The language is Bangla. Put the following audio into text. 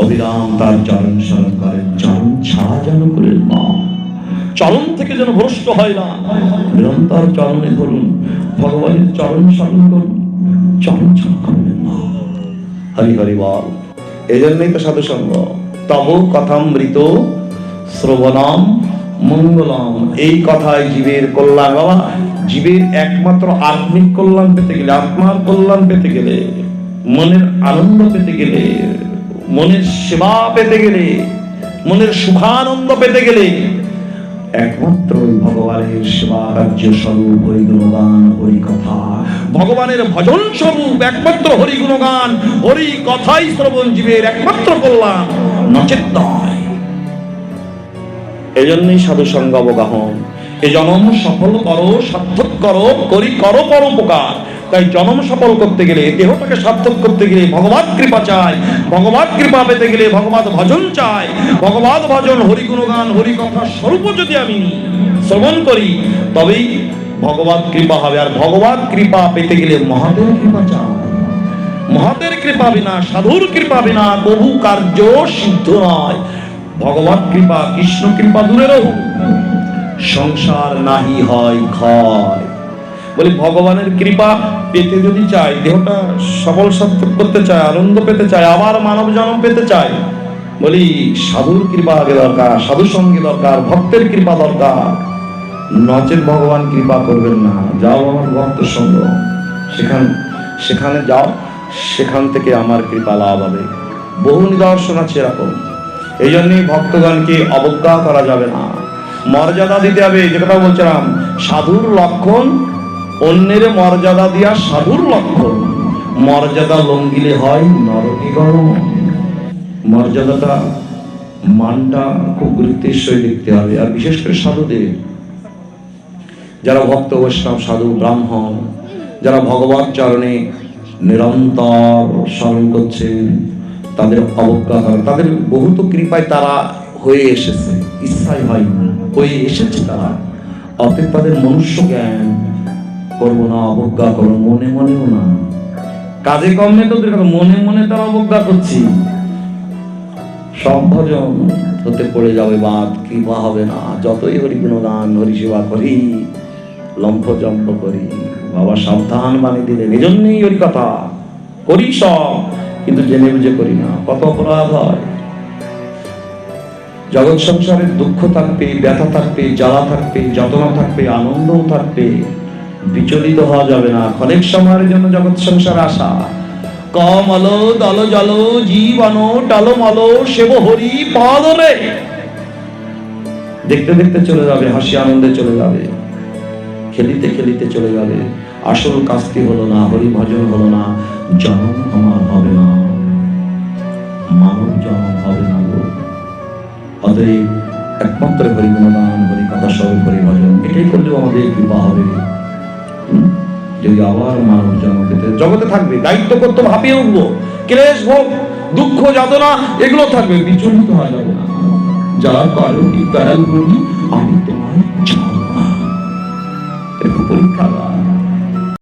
অবিরাম তার চরণ স্মরণ করেন চরণ ছাড়া যেন করে না। চরণ থেকে যেন ভ্রষ্ট হয় না। নিরন্তর চরণে ধরুন, ভগবানের চরণ স্মরণ করুন, চরণ ছাড়া করবেন হরি হরি বল। এই জন্যই তো সাধু সঙ্গ তব কথামৃত শ্রবণম মঙ্গলম। এই কথায় জীবের কল্যাণ বাবা। জীবের একমাত্র আত্মিক কল্যাণ পেতে গেলে, আত্মার কল্যাণ পেতে গেলে, মনের আনন্দ পেতে গেলে মনের সেবা পেতে গেলে, মনের সুখানন্দ পেতে গেলে একমাত্র ভগবানের সেবা কার্য স্বরূপ হরি গুণগান হরি কথা। ভগবানের ভজন স্বরূপ একমাত্র হরি গুণগান, হরি কথাই শ্রবণ জীবের একমাত্র কল্যাণ নচেত নয় এজন্যই সাধু সঙ্গ অবগাহন। এ জনম সফল করো, সার্থক করো, করি, করো পর উপকার তাই জনম সফল করতে গেলে, দেহটাকে সার্থক করতে গেলে ভগবত কৃপা চাই ভগবত কৃপা পেতে গেলে ভগবত ভজন চাই ভগবত ভজন হরি গুণগান হরি কথা স্বরূপ যদি আমি শ্রবণ করি, তবেই ভগবত কৃপা হবে। আর ভগবত কৃপা পেতে গেলে মহাদেব কৃপা চাই মহাদের কৃপা বিনা, সাধুর কৃপা বিনা বহু কার্য সিদ্ধ নয়। ভগবত কৃপা, কৃষ্ণ কৃপা দূরে রহু সংসার নাহি হয় ক্ষয়। বলি, ভগবানের কৃপা পেতে যদি চাই, দেহটা সবল সার্থক করতে চায় আনন্দ পেতে চায় আবার মানব জন্ম পেতে চায় বলি, সাধুর কৃপা আগে দরকার, সাধু সঙ্গে দরকার, ভক্তের কৃপা দরকার। নচেত ভগবান কৃপা করবেন না। যাও আমার ভক্ত সঙ্গ। সেখান, সেখানে যাও, সেখান থেকে আমার কৃপা লাভ হবে। বহু নিদর্শন আছে এরকম। এই জন্যই ভক্তগণকে অবজ্ঞা করা যাবে না। মর্যাদা দিতে হবে, যে কথা বলছিলাম, সাধুর লক্ষণ অন্যের মর্যাদা দিয়া সাধুর লক্ষ্য। মর্যাদা লঙ্গিলে হয় নরকিগণ মর্যাদাটা, মানটা খুব গুরুত্বের সহিত দেখতে হবে, আর বিশেষ করে সাধুদের। যারা ভক্ত বৈষ্ণব, সাধু, ব্রাহ্মণ, যারা ভগবত চরণে নিরন্তর স্মরণ করছেন, তাদের অবজ্ঞা করেন তাদের বহুত কৃপায় তারা হয়ে এসেছে। ইচ্ছাই হয় হয়ে এসেছে তারা। অতএব তাদের মনুষ্য জ্ঞান করব না, অবজ্ঞা করব, মনে মনেও না। কাজে কমে তো মনে মনে তারা অবজ্ঞা করছি। সব ভজন হতে পড়ে যাবে বাদ, কৃপা হবে না। যতই হরি গুণগান, হরি সেবা করি, লম্ফ জম্প করি। বাবা সাবধান এই জন্যই কথা। করি সব, কিন্তু জেনে বুঝে করি না, কত অপরাধ হয়। জগৎ সংসারের দুঃখ থাকবে, ব্যথা থাকবে, জ্বালা থাকবে যাতনা থাকবে, আনন্দও থাকবে। বিচলিত হওয়া যাবে না। ক্ষণিক সময়ের জন্য জগৎ সংসার আসা। কমল দল জল জীবন, টলমল সেব হরি পাদরে দেখতে দেখতে চলে যাবে, হাসি আনন্দে চলে যাবে। খেলিতে খেলিতে চলে যাবে। আসল কাজটি হলো না হরি ভজন হলো না, জনম আমার হবে না। মানব জন্ম হবে না অতএব একমাত্র হরি গুণগান হরি কথা সব হরি ভজন এটাই করলেও আমাদের কৃপা হবে? যদি আবার মানব জন্ম পেতে জগতে থাকবে, দায়িত্ব করতে ভাপিয়ে উঠবো। ক্লেশ, ভোগ, দুঃখ, যাতনা, এগুলো থাকবে, বিচলিত হয়ে যাবে। যা কারও কি তারা আমি তোমায় পরীক্ষা